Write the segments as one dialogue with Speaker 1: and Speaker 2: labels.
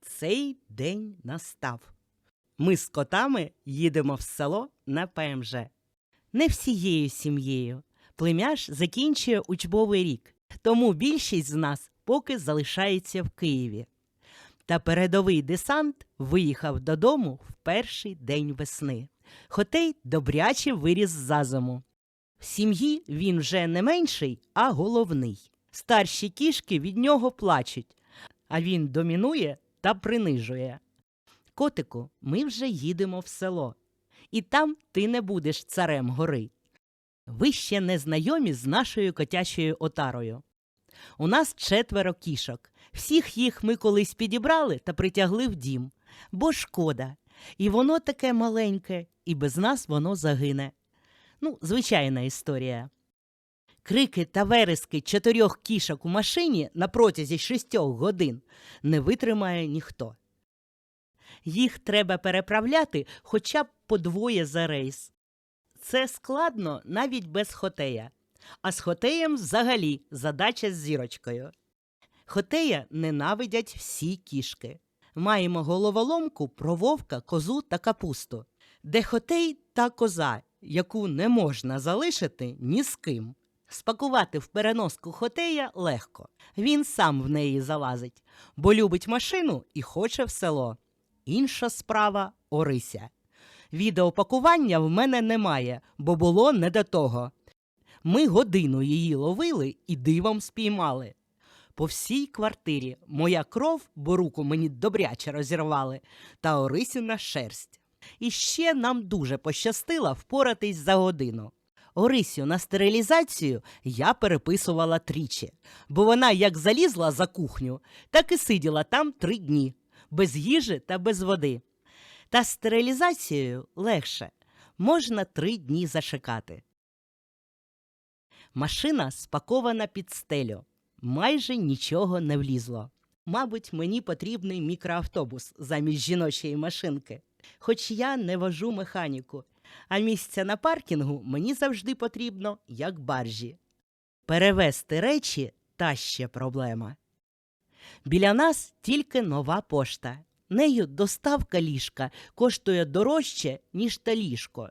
Speaker 1: Цей день настав. Ми з котами їдемо в село на ПМЖ. Не всією сім'єю. Племяш закінчує учбовий рік, тому більшість з нас поки залишається в Києві. Та передовий десант виїхав додому в перший день весни. Хотей добряче виріс за зиму. В сім'ї він вже не менший, а головний. Старші кішки від нього плачуть, а він домінує та принижує. Котику, ми вже їдемо в село, і там ти не будеш царем гори. Ви ще не знайомі з нашою котячою отарою. У нас четверо кішок. Всіх їх ми колись підібрали та притягли в дім, бо шкода. І воно таке маленьке, і без нас воно загине. Ну, звичайна історія. Крики та верески чотирьох кішок у машині на протязі шістьох годин не витримає ніхто. Їх треба переправляти хоча б по двоє за рейс. Це складно навіть без хотея. А з хотеєм взагалі задача з зірочкою. Хотея ненавидять всі кішки. Маємо головоломку про вовка, козу та капусту, де хотей та коза, яку не можна залишити ні з ким. Спакувати в переноску хотея легко. Він сам в неї залазить, бо любить машину і хоче в село. Інша справа Орися. Відеопакування в мене немає, бо було не до того. Ми годину її ловили і дивом спіймали. По всій квартирі моя кров, бо руку мені добряче розірвали, та Орисіна шерсть. І ще нам дуже пощастило впоратись за годину. Орисю на стерилізацію я переписувала тричі, бо вона як залізла за кухню, так і сиділа там три дні, без їжі та без води. Та стерилізацією легше можна три дні зачекати. Машина спакована під стелю. Майже нічого не влізло. Мабуть, мені потрібний мікроавтобус замість жіночої машинки. Хоч я не вожу механіку, а місця на паркінгу мені завжди потрібно, як баржі. Перевезти речі та ще проблема. Біля нас тільки нова пошта. Нею доставка ліжка коштує дорожче, ніж та ліжко.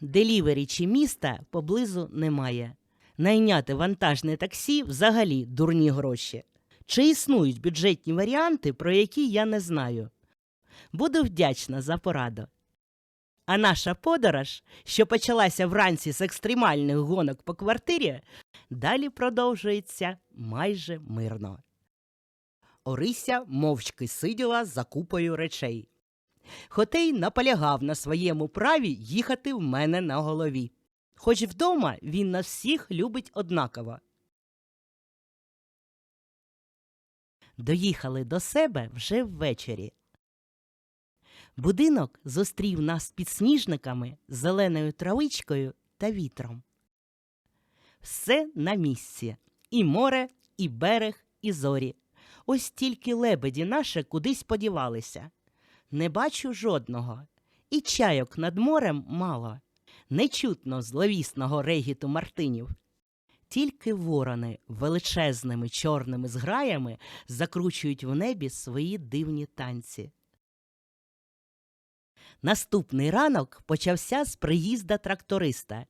Speaker 1: Делівері чи міста поблизу немає. Найняти вантажне таксі взагалі дурні гроші. Чи існують бюджетні варіанти, про які я не знаю? Буду вдячна за пораду. А наша подорож, що почалася вранці з екстремальних гонок по квартирі, далі продовжується майже мирно. Орися мовчки сиділа за купою речей. Хотей наполягав на своєму праві їхати в мене на голові. Хоч вдома він нас всіх любить однаково. Доїхали до себе вже ввечері. Будинок зустрів нас підсніжниками, зеленою травичкою та вітром. Все на місці і море, і берег, і зорі. Ось тільки лебеді наші кудись подівалися. Не бачу жодного, і чайок над морем мало. Не чутно зловісного регіту мартинів. Тільки ворони величезними чорними зграями закручують в небі свої дивні танці. Наступний ранок почався з приїзда тракториста.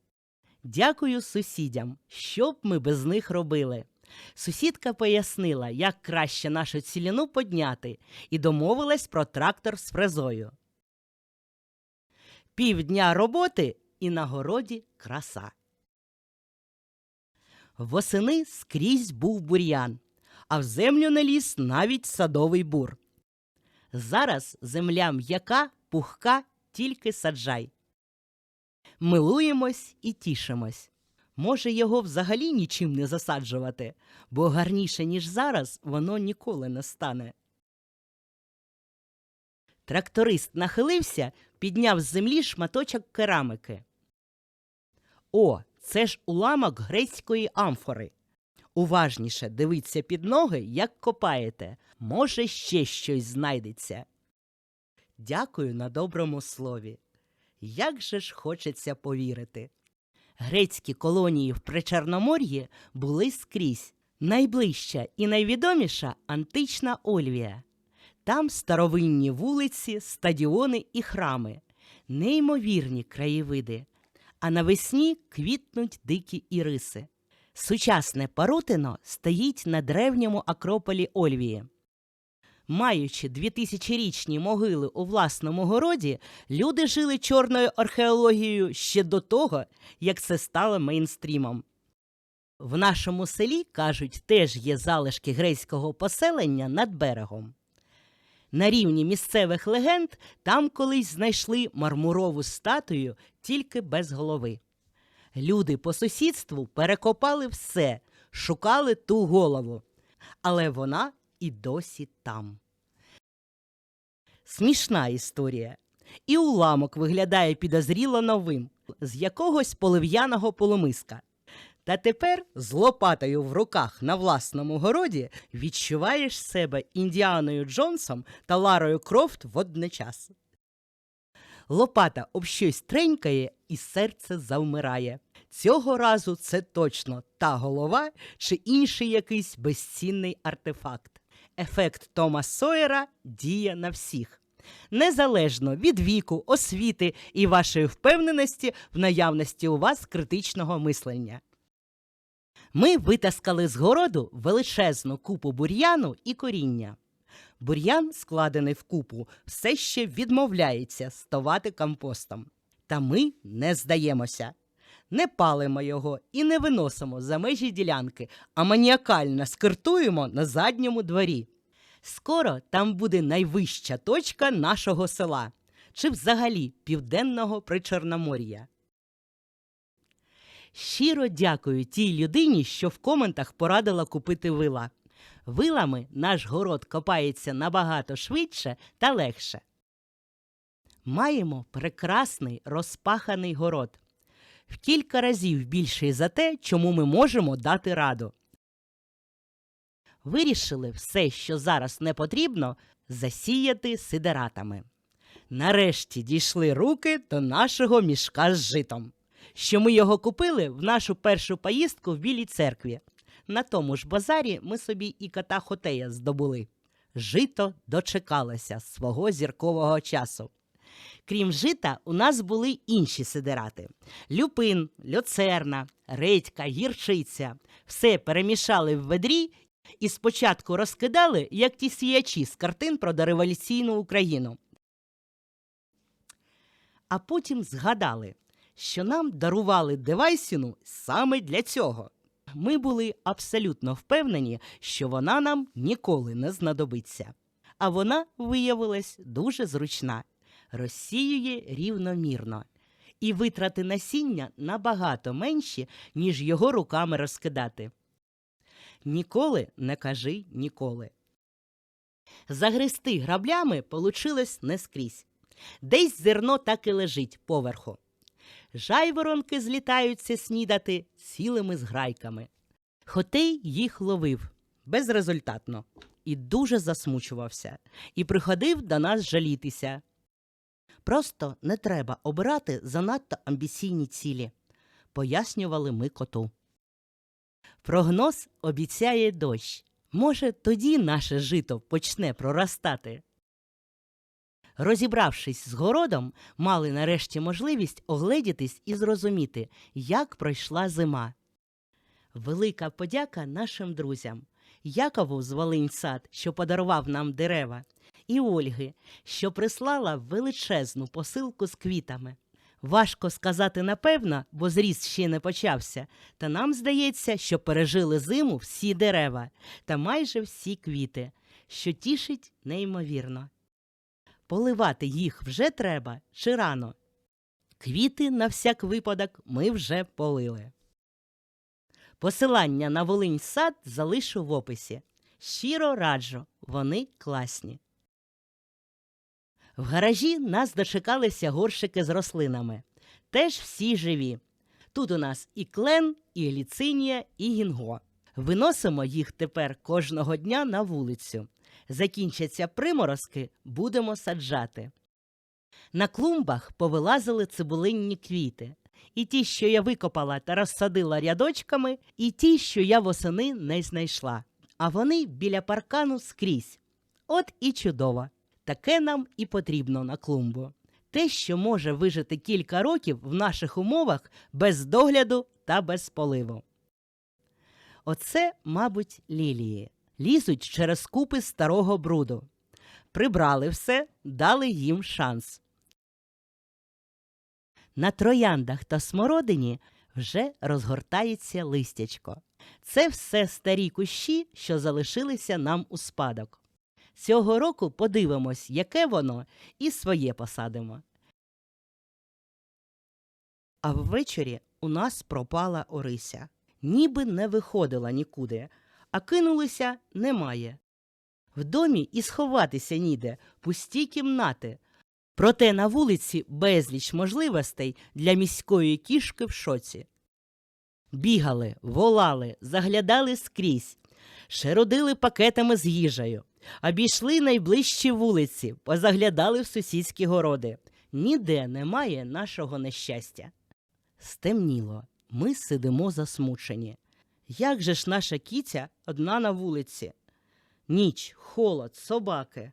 Speaker 1: Дякую сусідям, що б ми без них робили. Сусідка пояснила, як краще нашу ціліну подняти, і домовилась про трактор з фрезою. Півдня роботи і на городі краса. Восени скрізь був бур'ян, а в землю не ліз навіть садовий бур. Зараз земля м'яка, пухка, тільки саджай. Милуємось і тішимось. Може, його взагалі нічим не засаджувати, бо гарніше, ніж зараз, воно ніколи не стане. Тракторист нахилився, підняв з землі шматочок керамики. О, це ж уламок грецької амфори. Уважніше дивіться під ноги, як копаєте. Може, ще щось знайдеться. Дякую на доброму слові. Як же ж хочеться повірити. Грецькі колонії в Причорномор'ї були скрізь. Найближча і найвідоміша антична Ольвія. Там старовинні вулиці, стадіони і храми, неймовірні краєвиди, а навесні квітнуть дикі іриси. Сучасне Парутино стоїть на древньому акрополі Ольвії. Маючи двотисячорічні могили у власному городі, люди жили чорною археологією ще до того, як це стало мейнстрімом. В нашому селі, кажуть, теж є залишки грецького поселення над берегом. На рівні місцевих легенд там колись знайшли мармурову статую тільки без голови. Люди по сусідству перекопали все, шукали ту голову, але вона і досі там. Смішна історія. І уламок виглядає підозріло новим з якогось полив'яного полумиска. Та тепер з лопатою в руках на власному городі відчуваєш себе Індіаною Джонсом та Ларою Крофт водночас. Лопата об щось тренькає і серце завмирає. Цього разу це точно та голова чи інший якийсь безцінний артефакт. Ефект Тома Сойера діє на всіх. Незалежно від віку, освіти і вашої впевненості в наявності у вас критичного мислення. Ми витаскали з городу величезну купу бур'яну і коріння. Бур'ян, складений в купу, все ще відмовляється ставати компостом. Та ми не здаємося. Не палимо його і не виносимо за межі ділянки, а маніакально скиртуємо на задньому дворі. Скоро там буде найвища точка нашого села чи взагалі південного причорномор'я. Щиро дякую тій людині, що в коментах порадила купити вила. Вилами наш город копається набагато швидше та легше. Маємо прекрасний розпаханий город. В кілька разів більший за те, чому ми можемо дати раду. Вирішили все, що зараз не потрібно, засіяти сидератами. Нарешті дійшли руки до нашого мішка з житом що ми його купили в нашу першу поїздку в Білій церкві. На тому ж базарі ми собі і кота Хотея здобули. Жито дочекалося свого зіркового часу. Крім жита, у нас були інші сидерати: люпин, люцерна, редька, гірчиця. Все перемішали в ведрі і спочатку розкидали, як ті сіячі з картин про дореволюційну Україну. А потім згадали, що нам дарували девайсіну саме для цього. Ми були абсолютно впевнені, що вона нам ніколи не знадобиться. А вона виявилась дуже зручна, розсіює рівномірно, і витрати насіння набагато менші, ніж його руками розкидати. Ніколи не кажи ніколи. Загрести граблями получилось не скрізь. Десь зерно так і лежить поверху. Жайворонки злітаються снідати цілими зграйками. Хотей їх ловив безрезультатно і дуже засмучувався, і приходив до нас жалітися. Просто не треба обирати занадто амбіційні цілі, пояснювали ми коту. Прогноз обіцяє дощ. Може, тоді наше жито почне проростати. Розібравшись з городом, мали нарешті можливість огледітись і зрозуміти, як пройшла зима. Велика подяка нашим друзям Якову з Волинь-Сад, що подарував нам дерева, і Ольги, що прислала величезну посилку з квітами. Важко сказати напевно, бо зріст ще не почався, та нам здається, що пережили зиму всі дерева та майже всі квіти, що тішить неймовірно. Поливати їх вже треба чи рано. Квіти на всяк випадок ми вже полили. Посилання на Волинь сад залишу в описі. Щиро раджу, вони класні. В гаражі нас дочекалися горщики з рослинами. Теж всі живі. Тут у нас і клен, і гліцинія, і гінго. Виносимо їх тепер кожного дня на вулицю. Закінчаться приморозки, будемо саджати. На клумбах повилазили цибулинні квіти. І ті, що я викопала та розсадила рядочками, і ті, що я восени не знайшла. А вони біля паркану скрізь. От і чудово. Таке нам і потрібно на клумбу. Те, що може вижити кілька років в наших умовах без догляду та без поливу. Оце, мабуть, лілії. Лізуть через купи старого бруду. Прибрали все, дали їм шанс. На трояндах та смородині вже розгортається листячко. Це все старі кущі, що залишилися нам у спадок. Цього року подивимось, яке воно, і своє посадимо. А ввечері у нас пропала Орися. Ніби не виходила нікуди, а кинулися немає. В домі і сховатися ніде, пусті кімнати. Проте на вулиці безліч можливостей для міської кішки в шоці. Бігали, волали, заглядали скрізь, шеродили пакетами з їжею, обійшли найближчі вулиці, позаглядали в сусідські городи. Ніде немає нашого нещастя. Стемніло, ми сидимо засмучені. Як же ж наша кіця одна на вулиці? Ніч, холод, собаки.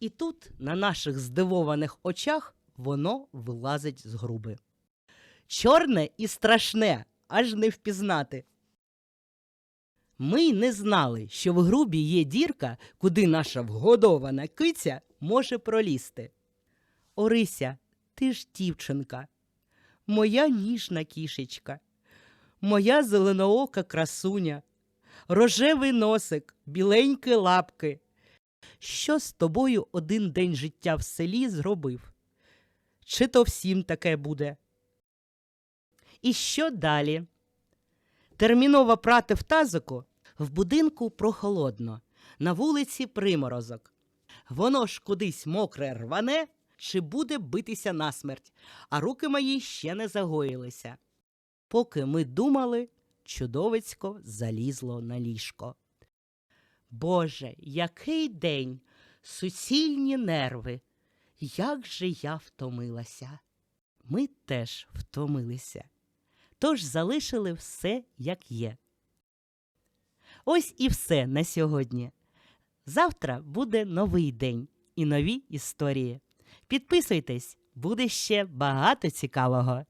Speaker 1: І тут, на наших здивованих очах, воно вилазить з груби. Чорне і страшне, аж не впізнати. Ми й не знали, що в грубі є дірка, куди наша вгодована киця може пролізти. Орися, ти ж дівчинка, моя ніжна кішечка, моя зеленоока красуня, рожевий носик, біленькі лапки. Що з тобою один день життя в селі зробив? Чи то всім таке буде? І що далі? Терміново прати в тазику в будинку прохолодно, на вулиці приморозок. Воно ж кудись мокре рване чи буде битися насмерть, а руки мої ще не загоїлися. Поки ми думали, чудовицько залізло на ліжко. Боже, який день, суцільні нерви. Як же я втомилася. Ми теж втомилися. Тож залишили все, як є. Ось і все на сьогодні. Завтра буде новий день і нові історії. Підписуйтесь, буде ще багато цікавого.